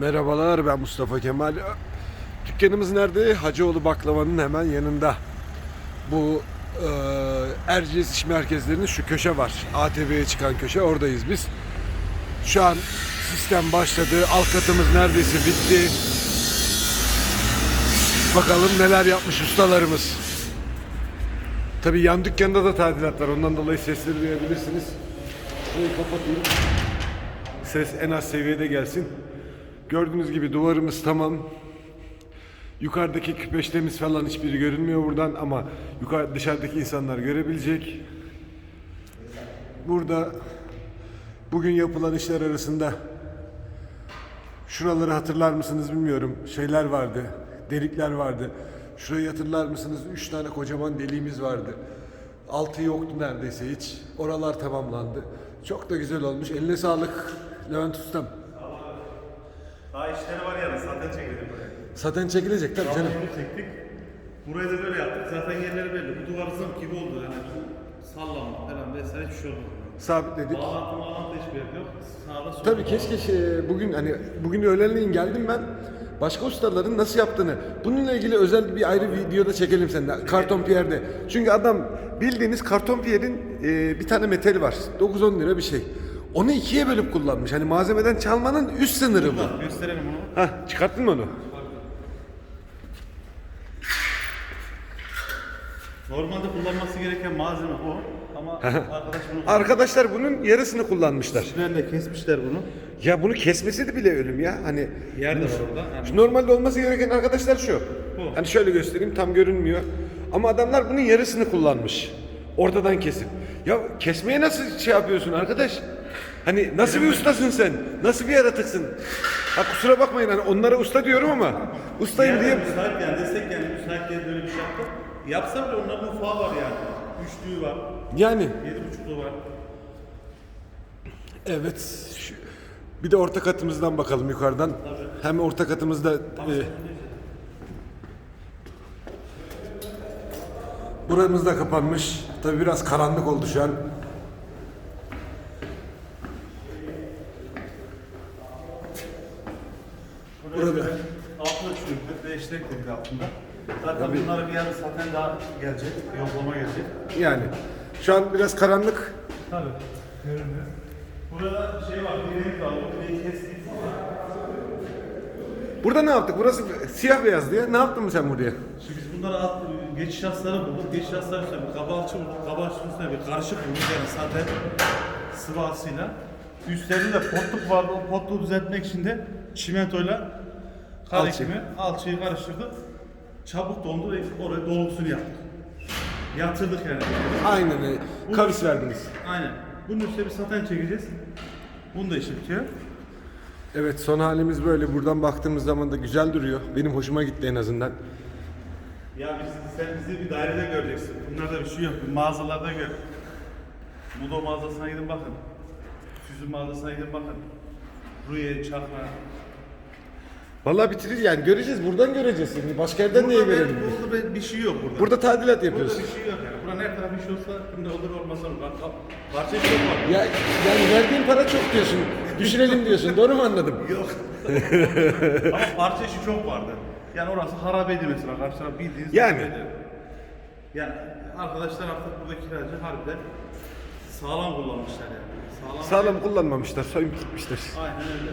Merhabalar ben Mustafa Kemal. Dükkanımız nerede? Hacıoğlu Baklava'nın hemen yanında. Bu e, Erciyes İş Merkezlerinin şu köşe var. ATV'ye çıkan köşe oradayız biz. Şu an sistem başladı. Alt katımız neredeyse bitti. Bakalım neler yapmış ustalarımız. Tabii yan dükkanda da tadilat var. Ondan dolayı sesleri duyabilirsiniz. Şurayı kapatayım. Ses en az seviyede gelsin. Gördüğünüz gibi duvarımız tamam. Yukarıdaki küpeştemiz falan hiçbiri görünmüyor buradan ama yukarı dışarıdaki insanlar görebilecek. Burada bugün yapılan işler arasında şuraları hatırlar mısınız bilmiyorum. Şeyler vardı. Delikler vardı. Şurayı hatırlar mısınız? Üç tane kocaman deliğimiz vardı. Altı yoktu neredeyse hiç. Oralar tamamlandı. Çok da güzel olmuş. Eline sağlık Levent Ustam. Daha işleri var yani zaten çekildi buraya. Zaten çekilecek tabii canım. Zaten çektik. Burayı da böyle yaptık. Zaten yerleri belli. Bu duvar zıp gibi oldu yani. Sallanma falan vesaire hiçbir şey olmadı. Sabitledik. Bağlantı bağlantı hiçbir yer yok. Sağda solda. Tabii keşke şey, bugün hani bugün öğlenleyin geldim ben. Başka ustaların nasıl yaptığını bununla ilgili özel bir ayrı videoda çekelim seninle. Karton Pierre'de. Çünkü adam bildiğiniz Karton Pierre'in e, bir tane metali var. 9-10 lira bir şey. Onu ikiye bölüp kullanmış. Hani malzemeden çalmanın üst sınırı bu. Gösterelim onu. Hah çıkarttın mı onu? Normalde kullanması gereken malzeme bu. Ama arkadaş bunu Arkadaşlar bunun yarısını kullanmışlar. Tünelle kesmişler bunu. Ya bunu kesmesi de bile ölüm ya. Hani Yer de var orada. Yani Şu Normalde olması gereken arkadaşlar şu. Bu. Hani şöyle göstereyim tam görünmüyor. Ama adamlar bunun yarısını kullanmış. Ortadan kesip. Ya kesmeye nasıl şey yapıyorsun arkadaş? Hani nasıl bir ustasın sen? Nasıl bir yaratıksın? Ha kusura bakmayın hani onlara usta diyorum ama ustayım diye. Müsait yani destek yani müsait diye böyle bir şey yaptık. Yapsam bile onların ufağı var yani. Üçlüğü var. Yani Yedi buçukluğu var. evet. şu- Bir de orta katımızdan bakalım yukarıdan. Hem orta katımızda e, Buramız da kapanmış. Tabi biraz karanlık oldu şu an. Burada. Altına çürüktü. Değiştirdik dedik altında. Zaten bunlara bir yer zaten daha gelecek. Yoklama gelecek. Yani şu an biraz karanlık. Tabii. Görünüyor. Burada şey var. Bir renk var. Bu direği kestik. Burada ne yaptık? Burası siyah beyaz diye. Ne yaptın mı sen buraya? Şimdi biz bunları alt, geçiş yasları bulduk. Geçiş yasları üstüne bir kabalçı bulduk. Kabalçının üstüne bir karışık bulduk. Yani zaten sıvasıyla. Üstlerinde potluk vardı. O potluğu düzeltmek için de çimentoyla kar Alçı. ekimi, alçıyı karıştırdık. Çabuk dondu ve oraya dolgusunu yaptık. Yatırdık yani. Aynen öyle. Kavis verdiniz. Aynen. Bunun üstüne bir saten çekeceğiz. Bunu da işi bitiyor. Evet son halimiz böyle. Buradan baktığımız zaman da güzel duruyor. Benim hoşuma gitti en azından. Ya biz, sen bizi bir dairede göreceksin. Bunlarda bir şey yok. Mağazalarda gör. Mudo mağazasına gidin bakın. Füzün mağazasına gidin bakın. Ruye, Çakra. Vallahi bitirir yani göreceğiz. Buradan göreceğiz. Şimdi başka yerden niye Burada, verelim? bir, burada bir- şey yok burada. Burada tadilat Burada yapıyoruz. bir şey yok yani. Buranın her tarafı bir şey olsa bunda olur olmasa olur. Bak, parça çok var. Ya yani verdiğin para çok diyorsun. Düşünelim diyorsun. Doğru mu anladım? Yok. Ama parça işi çok vardı. Yani orası harabeydi mesela. Karşı taraf bildiğiniz Yani. harabeydi. Yani arkadaşlar artık burada kiracı harbiden sağlam kullanmışlar yani. Sağlam. Sağlam kullanmamışlar. Soyup gitmişler. Aynen öyle.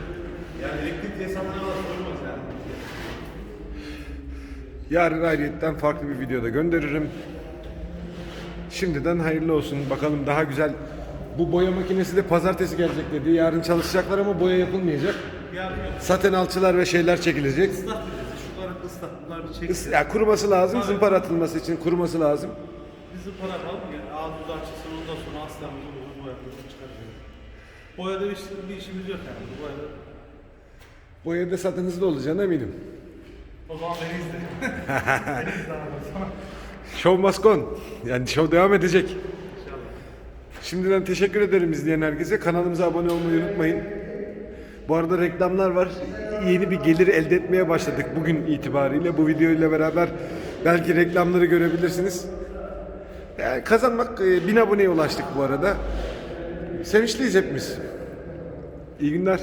Yani elektrik tesisatına da sorulmaz yani. Yarın ayrıyetten farklı bir videoda gönderirim. Şimdiden hayırlı olsun. Bakalım daha güzel. Bu boya makinesi de pazartesi gelecek dedi. Yarın çalışacaklar ama boya yapılmayacak. Yok. Saten alçılar ve şeyler çekilecek. Islat diyeceğiz. Şunları ıslat. Bunlar bir. Is- Ya kuruması lazım. Zımpara atılması için kuruması lazım. Bizi para alalım yani ağzımızı açılsın ondan sonra aslanımızı bulur boyatımızı çıkartıyoruz. Boyada bir, bir işimiz yok yani. Boyada. Boya da zaten hızlı olacağına eminim. O zaman beni izle. beni izle abi. Sana Show must go. Yani show devam edecek. inşallah. Şimdiden teşekkür ederim izleyen herkese. Kanalımıza abone olmayı unutmayın. Bu arada reklamlar var. Yeni bir gelir elde etmeye başladık bugün itibariyle. Bu video ile beraber belki reklamları görebilirsiniz. Yani kazanmak, e, bin aboneye ulaştık bu arada. Sevinçliyiz hepimiz. İyi günler.